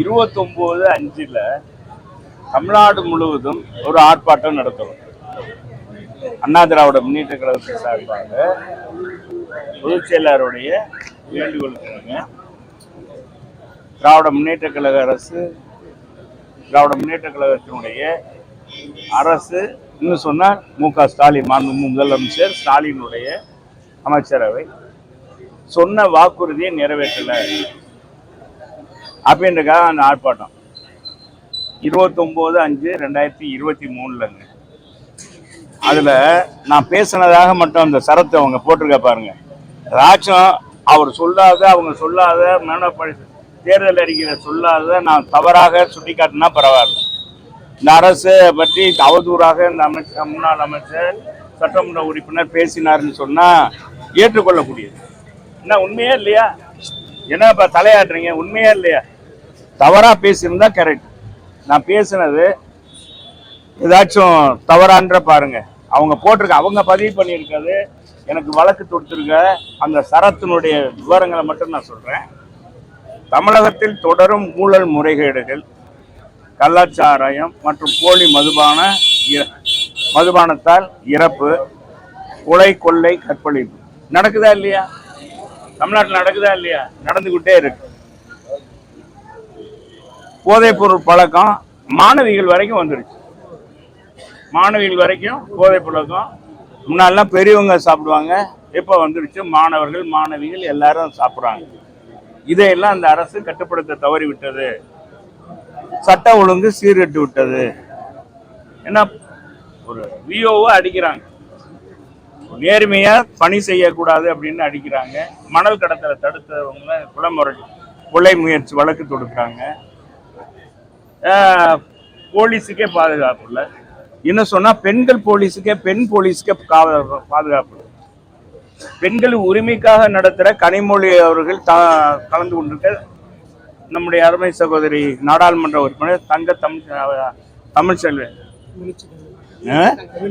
இருபத்தொம்போது அஞ்சில் தமிழ்நாடு முழுவதும் ஒரு ஆர்ப்பாட்டம் நடத்தணும். அண்ணா திராவிட முன்னேற்ற கழகத்தின் சார்பாக பொதுச் செயலாளருடைய வேண்டுகோளுக்கு திராவிட முன்னேற்ற கழக அரசு திராவிட முன்னேற்ற கழகத்தினுடைய அரசு இன்னும் சொன்னால் மு க ஸ்டாலின் மாண்பு முதலமைச்சர் ஸ்டாலினுடைய அமைச்சரவை சொன்ன வாக்குறுதியை நிறைவேற்றலை. அப்படின்றக்காக அந்த ஆர்ப்பாட்டம். இருபத்தொம்போது அஞ்சு ரெண்டாயிரத்தி இருபத்தி மூணுலங்க. அதில் நான் பேசினதாக மட்டும் அந்த சரத்தை அவங்க போட்டிருக்க பாருங்க. ஏதாச்சும் அவர் சொல்லாத அவங்க சொல்லாத மேனப்படி தேர்தல் அறிக்கையில் சொல்லாத நான் தவறாக சுட்டி காட்டினா பரவாயில்ல. இந்த அரசை பற்றி அவதூறாக இந்த அமைச்சர் முன்னாள் அமைச்சர் சட்டமன்ற உறுப்பினர் பேசினார்னு சொன்னால் ஏற்றுக்கொள்ளக்கூடியது. என்ன உண்மையே இல்லையா? என்ன இப்போ தலையாட்டுறீங்க? உண்மையே இல்லையா? தவறாக பேசியிருந்தா கரெக்ட் நான் பேசினது ஏதாச்சும் தவறான்ற பாருங்க. அவங்க போட்டிருக்க அவங்க பதிவு பண்ணியிருக்கிறது எனக்கு வழக்கு தொடுத்திருக்க அந்த சரத்தினுடைய விவரங்களை மட்டும் நான் சொல்கிறேன் தமிழகத்தில் தொடரும் ஊழல் முறைகேடுகள் கள்ளச்சாராயம் மற்றும் போலி மதுபான மதுபானத்தால் இறப்பு கொலை கொள்ளை கற்பழிப்பு. நடக்குதா இல்லையா? தமிழ்நாட்டில் நடக்குதா இல்லையா? நடந்துக்கிட்டே இருக்கு. போதைப் பொருள் பழக்கம் மாணவிகள் வரைக்கும் வந்துருச்சு. மாணவிகள் வரைக்கும் போதைப் பழக்கம் முன்னாடிலாம் பெரியவங்க சாப்பிடுவாங்க. இப்போ வந்துருச்சு. மாணவர்கள் மாணவிகள் எல்லாரும் சாப்பிட்றாங்க. இதையெல்லாம் அந்த அரசு கட்டுப்படுத்த தவறி விட்டது. சட்ட ஒழுங்கு சீர்கட்டு விட்டது. என்ன ஒரு விஓவை அடிக்கிறாங்க. நேர்மையா பணி செய்யக்கூடாது அப்படின்னு அடிக்கிறாங்க. மணல் கடத்தலை தடுத்தவங்க குளமுறை கொள்ளை முயற்சி வழக்கு தொடுக்கிறாங்க. போலீஸுக்கே பாதுகாப்பு இல்லை. இன்னும் சொன்னா பெண்கள் போலீஸுக்கே பெண் போலீஸுக்கே பாதுகாப்பு இல்லை. பெண்கள் உரிமைக்காக நடத்துகிற கனிமொழி அவர்கள் த கலந்து கொண்டிருக்க நம்முடைய அருமை சகோதரி நாடாளுமன்ற உறுப்பினர் தங்க தமிழ் தமிழ்ச்செல்வன்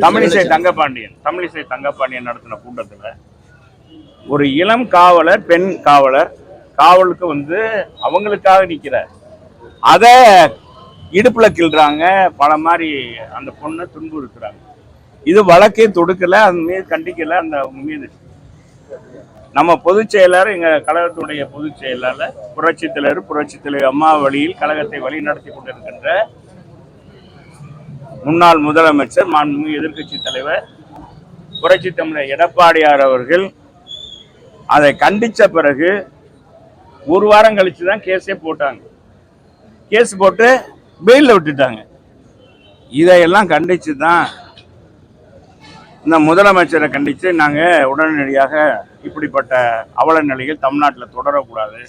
தமிழிசை தங்கப்பாண்டியன். தமிழிசை தங்கப்பாண்டியன் நடத்தின கூட்டத்தில் ஒரு இளம் காவலர் பெண் காவலர் காவலுக்கு வந்து அவங்களுக்காக நிற்கிறார் அதை இடுப்பில் கிள்றாங்க பல மாதிரி அந்த பொண்ணை துன்புறுத்துறாங்க. இது வழக்கே தொடுக்கலை அது மீது கண்டிக்கலை அந்த மீது. நம்ம பொதுச் செயலாளர் எங்கள் கழகத்துடைய பொதுச் செயலாளர் புரட்சி தலைவர் புரட்சி தலைவர் அம்மா வழியில் கழகத்தை வழி நடத்தி கொண்டிருக்கின்ற முன்னாள் முதலமைச்சர் மாண்புமிகு எதிர்க்கட்சி தலைவர் புரட்சி தமிழர் எடப்பாடியார் அவர்கள் அதை கண்டிச்ச பிறகு ஒரு வாரம் கழிச்சு தான் கேஸே போட்டாங்க. கேஸ் போட்டு பெயிலில் விட்டுட்டாங்க. இதையெல்லாம் கண்டித்து தான் இந்த முதலமைச்சரை கண்டித்து நாங்கள் உடனடியாக இப்படிப்பட்ட அவல நிலைகள் தமிழ்நாட்டில் தொடரக்கூடாது.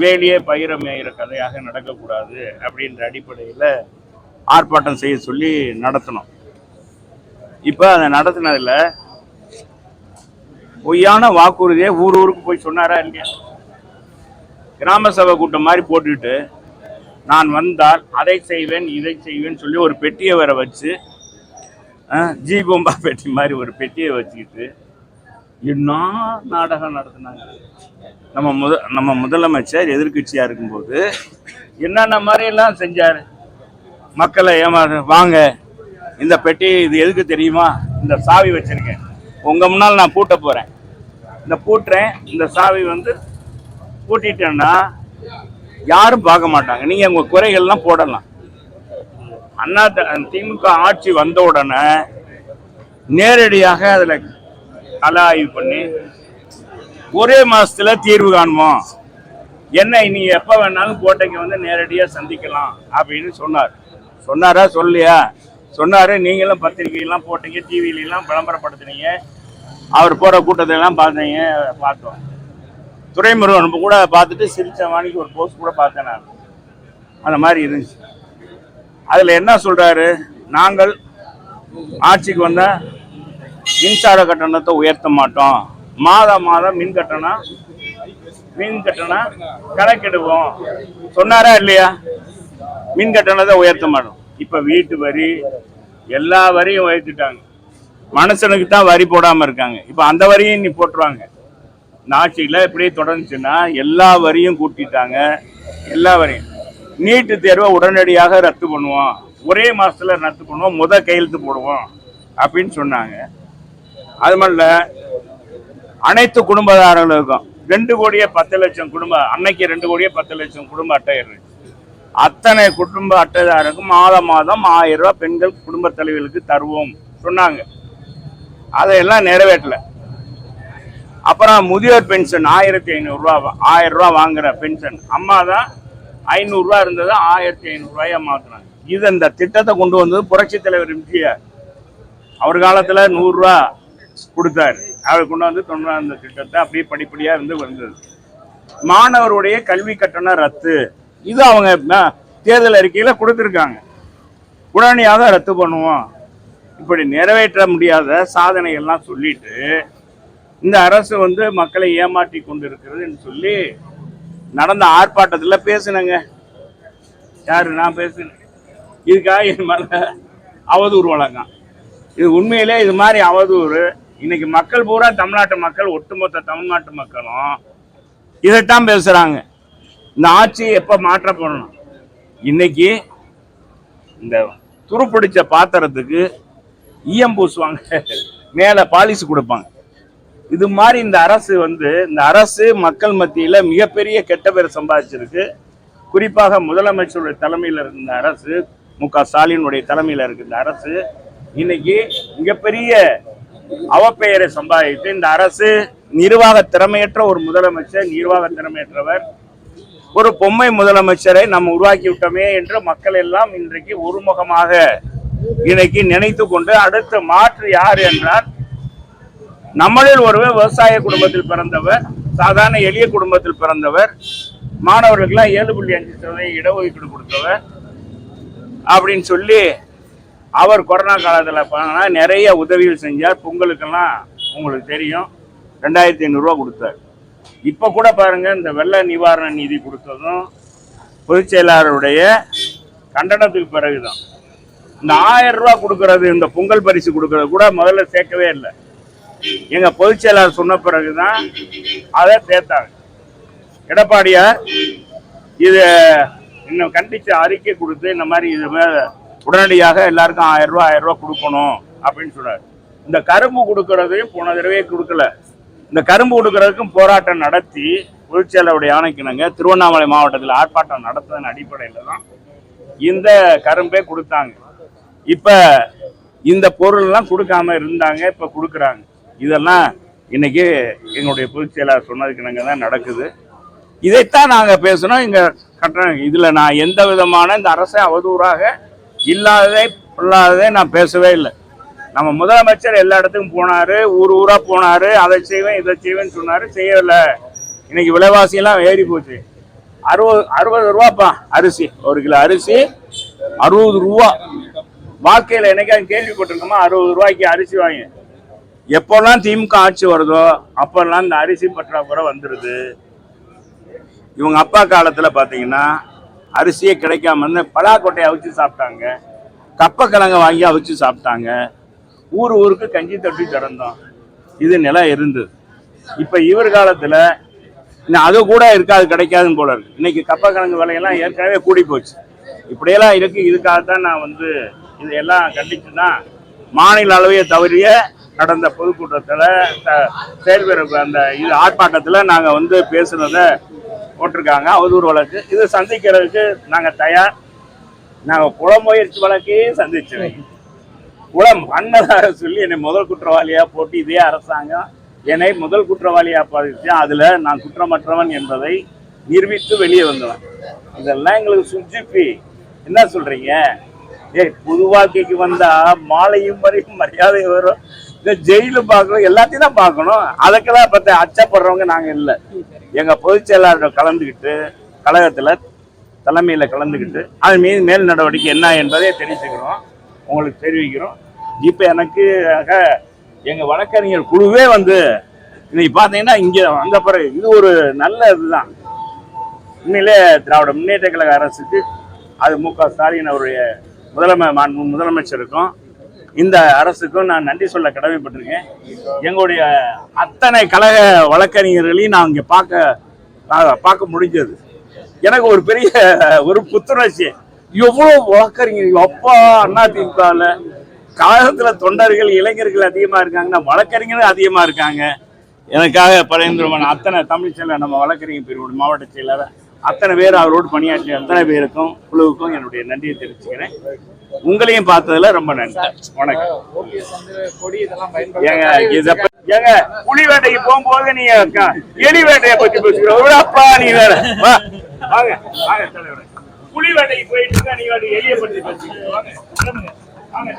வேலியே பயிர மேயிற கதையாக நடக்கக்கூடாது அப்படின்ற அடிப்படையில் ஆர்ப்பாட்டம் செய்ய சொல்லி நடத்தினோம். இப்போ அதை நடத்தினதில் பொய்யான வாக்குறுதியை ஊர் ஊருக்கு போய் சொன்னாரா இல்லையா? கிராம சபை கூட்டம் மாதிரி போட்டுக்கிட்டு நான் வந்தால் அதை செய்வேன் இதை செய்வேன் சொல்லி ஒரு பெட்டியை வேற வச்சு ஜி பொம்பா பெட்டி மாதிரி ஒரு பெட்டியை வச்சுக்கிட்டு என்ன நாடகம் நடத்தினாங்க. நம்ம முத நம்ம முதலமைச்சர் எதிர்கட்சியாக இருக்கும்போது என்னென்ன மாதிரியெல்லாம் செஞ்சார்? மக்களை ஏமாறு வாங்க இந்த பெட்டி இது எதுக்கு தெரியுமா? இந்த சாவி வச்சுருக்கேன் உங்கள் முன்னால் நான் பூட்ட போகிறேன் இந்த பூட்டுறேன் இந்த சாவி வந்து பூட்டிட்டேன்னா யாரும் பார்க்க மாட்டாங்க. நீங்க உங்க குறைகள்லாம் போடலாம். அண்ணா திமுக ஆட்சி வந்த உடனே நேரடியாக அதில் கல ஆய்வு பண்ணி ஒரே மாசத்துல தீர்வு காணுமோ என்ன நீ எப்ப வேணாலும் கோட்டைக்கு வந்து நேரடியாக சந்திக்கலாம் அப்படின்னு சொன்னார். சொன்னாரா சொல்லியா சொன்னாரு நீங்களும் பத்திரிகையெல்லாம் போட்டீங்க டிவியிலலாம் விளம்பரப்படுத்துனீங்க. அவர் போற கூட்டத்தை எல்லாம் பார்த்தீங்க பார்த்தோம். துரைமுருகன் கூட பார்த்துட்டு சிரிச்ச வாணிக்கு ஒரு போஸ்ட் கூட பார்த்தேன் நான். அந்த மாதிரி இருந்துச்சு. அதில் என்ன சொல்கிறாரு நாங்கள் ஆட்சிக்கு வந்தால் மின்சார கட்டணத்தை உயர்த்த மாட்டோம். மாதம் மாதம் மின் கட்டணம் மின் கட்டணம் கணக்கெடுவோம். சொன்னாரா இல்லையா? மின் கட்டணத்தை உயர்த்த மாட்டோம். இப்போ வீட்டு வரி எல்லா வரியும் உயர்த்திட்டாங்க. மனுஷனுக்கு தான் வரி போடாமல் இருக்காங்க. இப்போ அந்த வரியும் நீ போட்டுருவாங்க. நாட்சியில் இப்படியே தொடர்ந்துச்சுன்னா எல்லா வரியும் கூட்டிட்டாங்க. எல்லா வரியும். நீட்டு தேர்வை உடனடியாக ரத்து பண்ணுவோம். ஒரே மாதத்தில் ரத்து பண்ணுவோம். முத கையெழுத்து போடுவோம். அப்படின்னு சொன்னாங்க. அது மட்டும் அனைத்து குடும்பதாரர்களுக்கும் ரெண்டு கோடியே பத்து லட்சம் குடும்ப அன்னைக்கு ரெண்டு கோடியே பத்து லட்சம் குடும்ப அட்டை இருந்துச்சு. அத்தனை குடும்ப அட்டைதாரருக்கும் மாதம் மாதம் ஆயிரம் ரூபாய் பெண்கள் குடும்ப தலைவர்களுக்கு தருவோம் சொன்னாங்க. அதையெல்லாம் நிறைவேற்றலை. அப்புறம் முதியோர் பென்ஷன் ஆயிரத்தி ஐநூறுரூவா ஆயிரம் ரூபா வாங்குற பென்ஷன். அம்மா தான் ஐநூறுரூவா இருந்ததை ஆயிரத்தி ஐநூறுரூவாயா மாற்றினாங்க இது இந்த திட்டத்தை கொண்டு வந்தது புரட்சி தலைவர் எம்ஜிஆர் அவர் காலத்தில் நூறுரூவா கொடுத்தாரு. அவர் கொண்டு வந்து தொண்ணூறு அந்த திட்டத்தை அப்படியே படிப்படியாக இருந்து வந்தது. மாணவருடைய கல்வி கட்டணம் ரத்து. இது அவங்க தேர்தல் அறிக்கையில் கொடுத்துருக்காங்க. உடனடியாக ரத்து பண்ணுவோம். இப்படி நிறைவேற்ற முடியாத சாதனைகள்லாம் சொல்லிட்டு இந்த அரசு வந்து மக்களை ஏமாற்றி கொண்டிருக்கிறதுன்னு சொல்லி நடந்த ஆர்ப்பாட்டத்தில் பேசினேங்க. யார்? நான் பேசினேன். இதுக்காக என் மேலே அவதூறு வழக்கம் இது உண்மையிலே இது மாதிரி அவதூறு. இன்னைக்கு மக்கள் பூரா தமிழ்நாட்டு மக்கள் ஒட்டுமொத்த தமிழ்நாட்டு மக்களும் இதைத்தான் பேசுகிறாங்க இந்த ஆட்சி எப்போ மாற்றப்படணும்? இன்னைக்கு இந்த துருப்பிடிச்ச பாத்திரத்துக்கு ஈயம் பூசுவாங்க. மேலே பாலிஷ் கொடுப்பாங்க. இது மாதிரி இந்த அரசு வந்து இந்த அரசு மக்கள் மத்தியில் மிகப்பெரிய கெட்ட பேர் சம்பாதிச்சிருக்கு. குறிப்பாக முதலமைச்சருடைய தலைமையில் இருந்த அரசு மு க ஸ்டாலினுடைய தலைமையில் இருக்க இந்த அரசு இன்னைக்கு மிகப்பெரிய அவப்பெயரை சம்பாதித்து இந்த அரசு நிர்வாக திறமையற்ற ஒரு முதலமைச்சர் நிர்வாக திறமையற்றவர் ஒரு பொம்மை முதலமைச்சரை நம்ம உருவாக்கி விட்டோமே என்று மக்கள் எல்லாம் இன்றைக்கு ஒருமுகமாக இன்னைக்கு நினைத்து கொண்டு அடுத்த மாற்று யார் என்றால் நம்மளில் ஒருவர் விவசாய குடும்பத்தில் பிறந்தவர் சாதாரண எளிய குடும்பத்தில் பிறந்தவர் மாணவர்களுக்கெல்லாம் ஏழு புள்ளி அஞ்சு சதவீதம் இடஒதுக்கீடு கொடுத்தவர் அப்படின்னு சொல்லி அவர் கொரோனா காலத்தில் பண்ணா நிறைய உதவிகள் செஞ்சார். பொங்கலுக்கெல்லாம் உங்களுக்கு தெரியும். ரெண்டாயிரத்தி ஐநூறுரூவா கொடுத்தார். இப்போ கூட பாருங்க இந்த வெள்ள நிவாரண நிதி கொடுத்ததும் பொதுச் செயலாளருடைய கண்டனத்துக்கு பிறகுதான். இந்த ஆயிரம் ரூபா கொடுக்கறது இந்த பொங்கல் பரிசு கொடுக்கறது கூட முதல்ல சேர்க்கவே இல்லை. எங்க பொதுச் செயலாளர் சொன்ன பிறகுதான் அதை சேர்த்தாங்க எடப்பாடியார் இது இன்னும் கண்டிச்சு அறிக்கை கொடுத்து இந்த மாதிரி இது உடனடியாக எல்லாருக்கும் ஆயிரம் ரூபா ஆயிரம் ரூபா கொடுக்கணும் அப்படின்னு சொன்னார். இந்த கரும்பு கொடுக்கறதையும் போன தடவையே கொடுக்கல. இந்த கரும்பு கொடுக்கறதுக்கும் போராட்டம் நடத்தி பொதுச்செயலாளருடைய ஆணைக்கிணங்க திருவண்ணாமலை மாவட்டத்தில் ஆர்ப்பாட்டம் நடத்ததன் அடிப்படையில் தான் இந்த கரும்பே கொடுத்தாங்க. இப்போ இந்த பொருள்லாம் கொடுக்காம இருந்தாங்க இப்போ கொடுக்குறாங்க. இதெல்லாம் இன்னைக்கு எங்களுடைய பொதுச் செயலாளர் சொன்னதுக்கு நாங்கள் தான் நடக்குது. இதைத்தான் நாங்கள் பேசணும். இங்கே கட்டணம் இதில் நான் எந்த விதமான இந்த அரசை அவதூறாக இல்லாததே இல்லாததே நான் பேசவே இல்லை. நம்ம முதலமைச்சர் எல்லா இடத்துக்கும் போனார் ஊர் ஊராக போனார் அதை செய்வேன் இதை செய்வேன்னு சொன்னார் செய்யலை. இன்னைக்கு விலைவாசியெல்லாம் ஏறி போச்சு. அறுபது அறுபது ரூபாப்பா அரிசி ஒரு கிலோ அரிசி அறுபது ரூபா. வாழ்க்கையில் என்னைக்காவது கேள்விப்பட்டிருக்கோமா? அறுபது ரூபாய்க்கு அரிசி வாங்கி எப்போல்லாம் திமுக ஆட்சி வருதோ அப்போல்லாம் இந்த அரிசி பற்றாக்குறை வந்துடுது இவங்க அப்பா காலத்தில் பார்த்தீங்கன்னா அரிசியே கிடைக்காம இருந்து பலாக்கொட்டையை அவிச்சு சாப்பிட்டாங்க. கப்பக்கிழங்க வாங்கி அவிச்சு சாப்பிட்டாங்க. ஊர் ஊருக்கு கஞ்சி தட்டி திறந்தோம். இது நிலம் இருந்தது. இப்போ இவர் காலத்தில் இன்னும் அது கூட இருக்காது கிடைக்காதுன்னு போல இருக்கு. இன்னைக்கு கப்பக்கிழங்கு விலையெல்லாம் ஏற்கனவே கூடி போச்சு. இப்படியெல்லாம் இருக்கு. இதுக்காகத்தான் நான் வந்து இதையெல்லாம் கண்டித்து தான் மாநில அளவையை தவறிய நடந்த பொதுக்கூட்டத்தில் செயல்பெற அந்த இது ஆர்ப்பாட்டத்தில் நாங்கள் வந்து பேசுனதை போட்டிருக்காங்க. அவதூறு வழக்கு. இது சந்திக்கிறதுக்கு நாங்கள் தயார். நாங்கள் புலமுயற்சி வழக்கே சந்திச்சோம் குளம் அன்னதாக சொல்லி என்னை முதல் குற்றவாளியா போட்டு இதே அரசாங்கம் என்னை முதல் குற்றவாளியா பாதிச்சு அதுல நான் குற்றமற்றவன் என்பதை நிரூபித்து வெளியே வந்தவன். இதெல்லாம் எங்களுக்கு சுஜிப்பி. என்ன சொல்றீங்க? ஏய் புது வாழ்க்கைக்கு வந்தா மாலையும் வரையும் மரியாதை வரும். இந்த ஜெயிலு பார்க்கணும் எல்லாத்தையும் தான் பார்க்கணும். அதுக்கெல்லாம் பார்த்து அச்சப்படுறவங்க நாங்கள் இல்லை. எங்கள் பொதுச் செயலாளர் கலந்துக்கிட்டு கழகத்தில் தலைமையில் கலந்துக்கிட்டு அது மீது மேல் நடவடிக்கை என்ன என்பதை தெரிவிச்சுக்கிறோம் உங்களுக்கு தெரிவிக்கிறோம். இப்போ எனக்கு ஆக எங்கள் வழக்கறிஞர் குழுவே வந்து இன்னைக்கு பார்த்தீங்கன்னா இங்கே வந்த பிறகு இது ஒரு நல்ல இதுதான். உண்மையிலே திராவிட முன்னேற்ற கழக அரசுக்கு அது மு க ஸ்டாலின் அவருடைய முதலமை முதலமைச்சருக்கும் இந்த அரசுக்கும் நான் நன்றி சொல்ல கடமைப்பட்டிருக்கேன். எங்களுடைய அத்தனை கழக வழக்கறிஞர்களையும் நான் இங்கே பார்க்க பார்க்க முடிஞ்சது. எனக்கு ஒரு பெரிய ஒரு புத்துணர்ச்சி. எவ்வளோ வழக்கறிஞர் அப்பா அண்ணா திமுகவில் கழகத்தில் தொண்டர்கள் இளைஞர்கள் அதிகமா இருக்காங்கன்னா வழக்கறிஞர்கள் அதிகமா இருக்காங்க. எனக்காக பழையந்திரமான அத்தனை தமிழ்ச்செல்வன் நம்ம வழக்கறிஞர் பிரிவோட மாவட்ட செயலாளர் அத்தனை பேர் அவரோடு பணியாற்றிய அத்தனை பேருக்கும் குழுவுக்கும் என்னுடைய நன்றியை தெரிவிச்சுக்கிறேன். உங்களையும் பார்த்ததுல ரொம்ப நன்றி. வணக்கம். ஏங்க பயன்படுத்த ஏங்க புலி வேட்டைக்கு போகும்போது நீங்க எலி வேட்டையை பத்தி பேசுகிறோம் அப்பா நீ வேற. வாங்க வாங்க தலைவரே. புலி வேட்டைக்கு போயிட்டு இருக்கா நீங்க எலியை பத்தி பேசுகிறீங்க வாங்க வாங்க